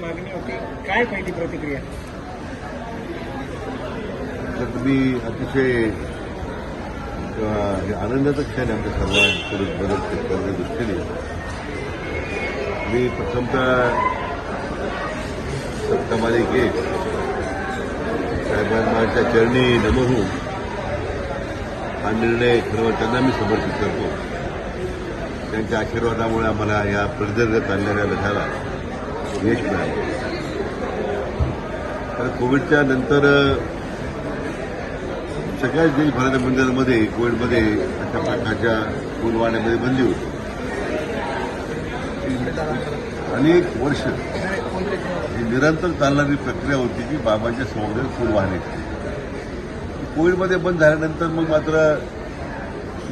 मागणी होती काय पहिली प्रतिक्रिया अगदी अतिशय म्हणजे आनंदाचा क्षण आहे आमच्या सर्वांकडून बदल शेतकऱ्यांच्या दृष्टीने मी प्रथमतः सप्तमालिके साहेबांच्या चरणी नमहू. हा निर्णय खरं त्यांना मी समर्पित करतो. त्यांच्या आशीर्वादामुळे आम्हाला या प्रदीर्घ चालणाऱ्या लढ्याला यश मिळालं. तर कोविडच्या नंतर सगळ्याच देशभराच्या मंदिरांमध्ये कोविडमध्ये अशा प्रकारच्या फुलवाण्यामध्ये बंदी होती. अनेक वर्ष ही निरंतर चालणारी प्रक्रिया होती की बाबांच्या समोर फुल वाहण्याची कोविडमध्ये बंद झाल्यानंतर मग मात्र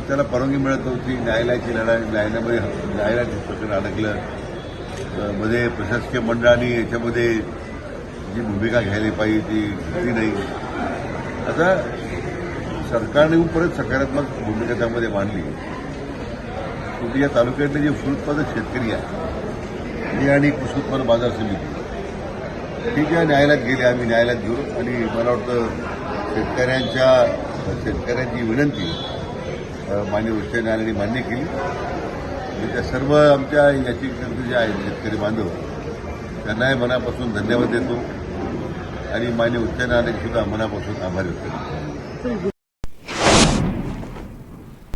त्याला परवानगी मिळत नव्हती. न्यायालयाची लढाई न्यायालयामध्ये न्यायालयात प्रकरण अडकलं मध्ये प्रशासकीय मंडळाने याच्यामध्ये जी भूमिका घ्यायला पाहिजे ती घेतली नाही. आता सरकारने परत सकारात्मक भूमिका त्यामध्ये मांडली. शेवटी या तालुक्यातले जे फूल उत्पादक शेतकरी आहेत आणि कृषी उत्पन्न बाजार समिती. ठीक आहे न्यायालयात गेले आम्ही न्यायालयात घेऊ आणि मला वाटतं शेतकऱ्यांच्या शेतकऱ्यांची विनंती अ, माननीय उच्च न्यायालयाने मान्य केली. आणि त्या सर्व आमच्या याचिकेकर्ते जे आहेत शेतकरी बांधव त्यांनाही मनापासून धन्यवाद देतो आणि मान्य उच्च न्यायालयाचे सुद्धा मनापासून आभार व्यक्त करतो.